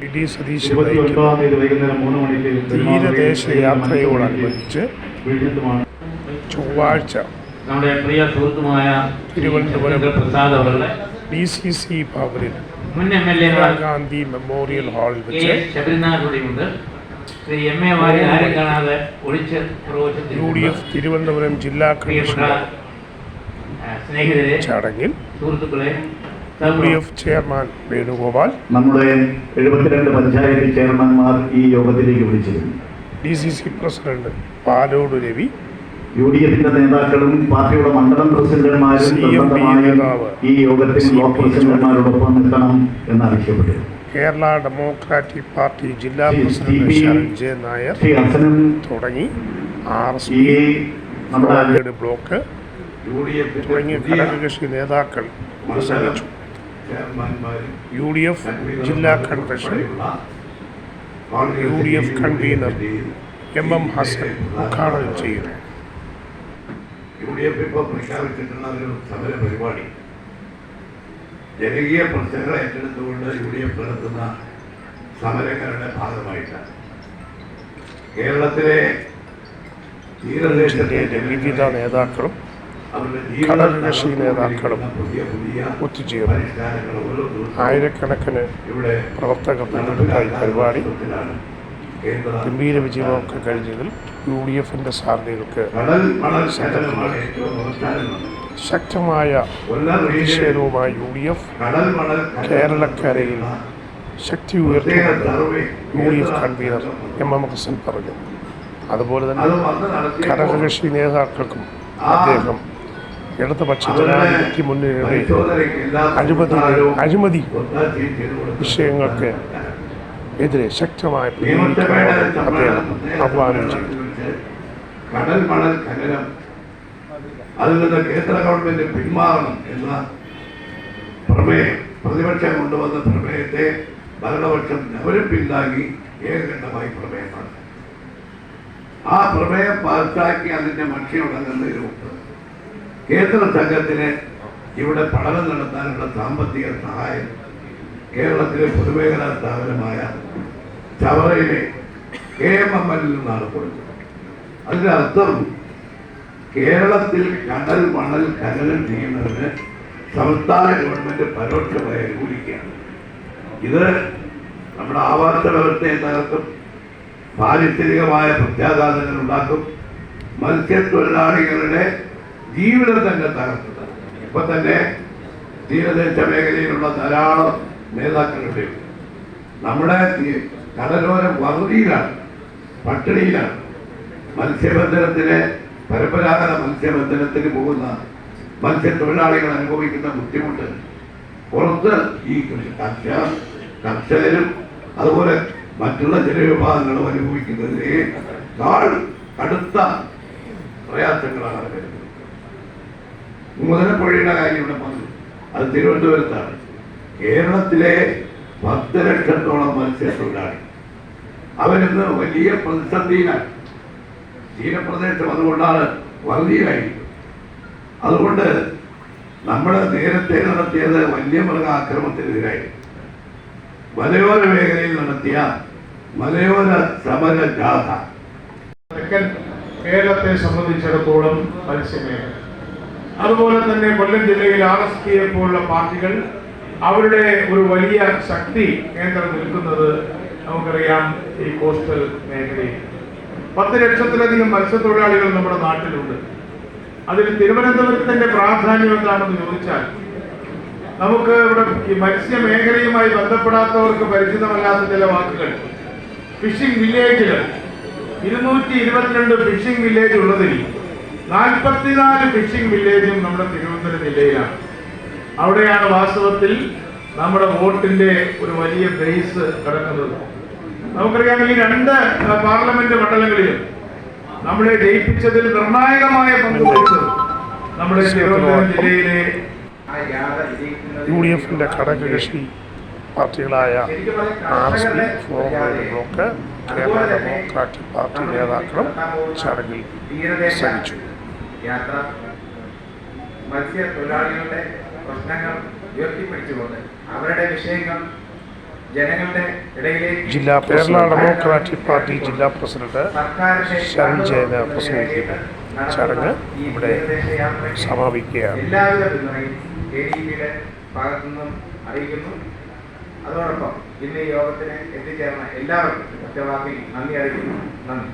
D മണിക്ക് തീരദേശ യാത്രയോടനുബന്ധിച്ച് ചൊവ്വാഴ്ച നമ്മുടെ പ്രിയ സുഹൃത്തുമായ തിരുവനന്തപുരം പ്രസാദ് അവരുടെ ഡി സി സി ഭവനിൽ മുൻ എം എൽ എമാർ ഗാന്ധി മെമ്മോറിയൽ ഹാളിൽ വെച്ച് എസ് ശബരിനാഥ് കൂടിയുണ്ട് ശ്രീ എം എ വാരി ആരെ കാണാതെ ഒളിച്ച് യു ഡി എഫ് തിരുവനന്തപുരം ജില്ലാ കമ്മീഷണർ ചടങ്ങിൽ സുഹൃത്തുക്കളെ യു എഫ് ചെയർമാൻ വേണുഗോപാൽ നമ്മുടെ എഴുപത്തിരണ്ട് പഞ്ചായത്ത് ചെയർമാൻമാർ ഈ യോഗത്തിലേക്ക് വിളിച്ചിരുന്നു. D C C president Palode Ravi. U D എഫിന്റെ നേതാക്കളും പാർട്ടിയുടെ മണ്ഡലം പ്രസിഡന്റുമാരും നിർബന്ധമായും ഈ യോഗത്തിൽ ബ്ലോക്ക് പ്രസിഡന്റുമാരോടൊപ്പം നിൽക്കണം എന്നാവശ്യപ്പെട്ടു. കേരള ഡെമോക്രാറ്റിക് പാർട്ടി ജില്ലാ പ്രസിഡന്റ്. ശരൺ ജെ നായർ തുടങ്ങി. ആർ എസ് പി നമ്മുടെ ബ്ലോക്ക് യു ഡി എഫിന്റെ തുടങ്ങിയ ഘടകകക്ഷി നേതാക്കൾ പ്രസംഗിച്ചു. യു ഡി എഫ് ജില്ലാ convention U D F convener M M Hassan ഉദ്ഘാടനം ചെയ്യുന്നു. യു ഡി എഫ് ഇപ്പോൾ പ്രഖ്യാപിച്ചിട്ടുള്ള ഒരു സമര പരിപാടി. ജനകീയ പ്രശ്നങ്ങൾ ഏറ്റെടുത്തുകൊണ്ട് യു ഡി എഫ് നടത്തുന്ന സമരങ്ങളുടെ ഭാഗമായിട്ടാണ്. കേരളത്തിലെ തീരദേശത്തെ വിവിധ നേതാക്കളും ഘടകകക്ഷി നേതാക്കളും ഒത്തുചേർന്നു. ആയിരക്കണക്കിന് പ്രവർത്തകർ പങ്കെടുത്ത ഈ പരിപാടി. ഗംഭീര വിജയമൊക്കെ കഴിഞ്ഞതിൽ യു ഡി എഫിന്റെ സാധ്യതകൾക്ക് ശക്തമായ പ്രതിഷേധവുമായി യു ഡി എഫ് കേരളക്കരയിൽ ശക്തി പ്രത്യേക U D F convener M M Hassan പറഞ്ഞു. അതുപോലെ തന്നെ ഘടകകക്ഷി നേതാക്കൾക്കും അദ്ദേഹം ഇടതുപക്ഷ മുന്നേറി അഴിമതി അഴിമതി. വിഷയങ്ങൾക്ക് എതിരെ ശക്തമായ അദ്ദേഹം ആഹ്വാനം ചെയ്തു അതിൽ നിന്ന് കേന്ദ്ര ഗവൺമെന്റ് പിന്മാറണം എന്ന പ്രമേയം പ്രതിപക്ഷം കൊണ്ടുവന്ന പ്രമേയത്തെ ഭരണപക്ഷം അവരും പിന്താങ്ങി ഏകകണ്ഠമായി പ്രമേയം നടത്തി ആ പ്രമേയം പാസാക്കി അതിന്റെ മക്ഷി ഉടങ്ങുന്നതിന് കേന്ദ്ര സംഘത്തിന് ഇവിടെ പഠനം നടത്താനുള്ള സാമ്പത്തിക സഹായം കേരളത്തിലെ പൊതുമേഖലാ സ്ഥാപനമായ ചവറയിലെ കെ എം എം എല്ലിൽ നിന്നാണ് കൊടുത്തത്. അതിന്റെ അർത്ഥം കേരളത്തിൽ കടൽ മണൽ ഖനനം ചെയ്യുന്നതിന് സംസ്ഥാന ഗവൺമെന്റ് പരോക്ഷമായി അനുകൂലിക്കുകയാണ് ഇത് നമ്മുടെ ആവാസ വ്യവസ്ഥയെ തകർക്കും പാരിസ്ഥിതികമായ പ്രത്യാഘാതങ്ങൾ ഉണ്ടാക്കും മത്സ്യത്തൊഴിലാളികളുടെ ജീവിതം തന്നെ തകർത്തത്. ഇപ്പൊ തന്നെ തീരദേശ മേഖലയിലുള്ള ധാരാളം നേതാക്കളുടെ നമ്മുടെ കടലോരം വറുതിയിലാണ് പട്ടിണിയിലാണ് മത്സ്യബന്ധനത്തിന് പരമ്പരാഗത മത്സ്യബന്ധനത്തിന് പോകുന്ന മത്സ്യത്തൊഴിലാളികൾ അനുഭവിക്കുന്ന ബുദ്ധിമുട്ട്. പുറത്ത് ഈ കർഷക കർഷകരും അതുപോലെ മറ്റുള്ള ചില വിഭാഗങ്ങളും അനുഭവിക്കുന്നതിനെ അനുഭവിക്കുന്നതിനേക്കാൾ കടുത്ത പ്രയാസങ്ങളാണ് വരുന്നത്. മുതലപ്പുഴയുടെ കാര്യം ഇവിടെ പറഞ്ഞു. അത് തിരുവനന്തപുരത്താണ്. കേരളത്തിലെ പത്ത് ലക്ഷത്തോളം മത്സ്യത്തൊഴിലാളി. അവരിന്ന് വലിയ പ്രതിസന്ധിയിലാണ് തീരപ്രദേശം അതുകൊണ്ടാണ് വറുതിയിലായിരിക്കും അതുകൊണ്ട് നമ്മൾ നേരത്തെ നടത്തിയത് വന്യമൃഗ ആക്രമണത്തിനെതിരായി. മലയോര മേഖലയിൽ നടത്തിയ മലയോര സമര ജാഥ തെക്കൻ കേരളത്തെ സംബന്ധിച്ചിടത്തോളം മത്സ്യമേഖല അതുപോലെ തന്നെ കൊല്ലം ജില്ലയിൽ ആർ എസ് പിയെ പോലുള്ള പാർട്ടികൾ അവരുടെ ഒരു വലിയ ശക്തി കേന്ദ്രം നിൽക്കുന്നത് നമുക്കറിയാം ഈ കോസ്റ്റൽ മേഖലയിൽ. പത്ത് ലക്ഷത്തിലധികം മത്സ്യത്തൊഴിലാളികൾ നമ്മുടെ നാട്ടിലുണ്ട്. അതിൽ തിരുവനന്തപുരത്തിന്റെ പ്രാധാന്യം എന്താണെന്ന് ചോദിച്ചാൽ നമുക്ക് ഇവിടെ ഈ മത്സ്യ മേഖലയുമായി ബന്ധപ്പെടാത്തവർക്ക് പരിചിതമല്ലാത്ത ചില വാക്കുകൾ. ഫിഷിംഗ് വില്ലേജുകൾ. ഇരുന്നൂറ്റി ഇരുപത്തിരണ്ട് ഫിഷിംഗ് വില്ലേജ് ഉള്ളതിൽ നാൽപ്പത്തിനാല് ഫിഷിംഗ് വില്ലേജും നമ്മുടെ തിരുവനന്തപുരം ജില്ലയിലാണ്. അവിടെയാണ് വാസ്തവത്തിൽ നമ്മുടെ വോട്ടിന്റെ ഒരു വലിയ ബേസ് കിടക്കുന്നത്. നമുക്കറിയാം ഈ രണ്ട് പാർലമെന്റ് മണ്ഡലങ്ങളിലും നമ്മളെ ജയിപ്പിച്ചതിൽ നിർണായകമായ പങ്ക് വഹിച്ചത് നമ്മുടെ തിരുവനന്തപുരം ജില്ലയിലെ യു ഡി എഫിന്റെ ഘടകകക്ഷി പാർട്ടികളായ R S P forward block Kerala democratic party നേതാക്കളും ചടങ്ങിൽ പ്രസംഗിച്ചു യാത്ര. മത്സ്യത്തൊഴിലാളികളുടെ പ്രശ്നങ്ങൾ ഉയർത്തിപ്പിടിച്ചുകൊണ്ട് അവരുടെ വിഷയങ്ങൾ ജനങ്ങളുടെ ഇടയിലേക്ക് ജില്ലാ കേരള ഡെമോക്രാറ്റിക് പാർട്ടി ജില്ലാ പ്രസിഡന്റ് ശരൺ ജയന് പ്രസംഗിക്കുന്നു ചടങ്ങ് ഇവിടെ സമാപിക്കുകയാണ്. എല്ലാവിധ പിന്തുണയും കെ ഡി അറിയിക്കുന്നു. അതോടൊപ്പം ഇന്ന് ഈ യോഗത്തിന് എത്തിച്ചേർന്ന എല്ലാവർക്കും ഒറ്റവാക്കിൽ നന്ദി അറിയിക്കുന്നു. നന്ദി.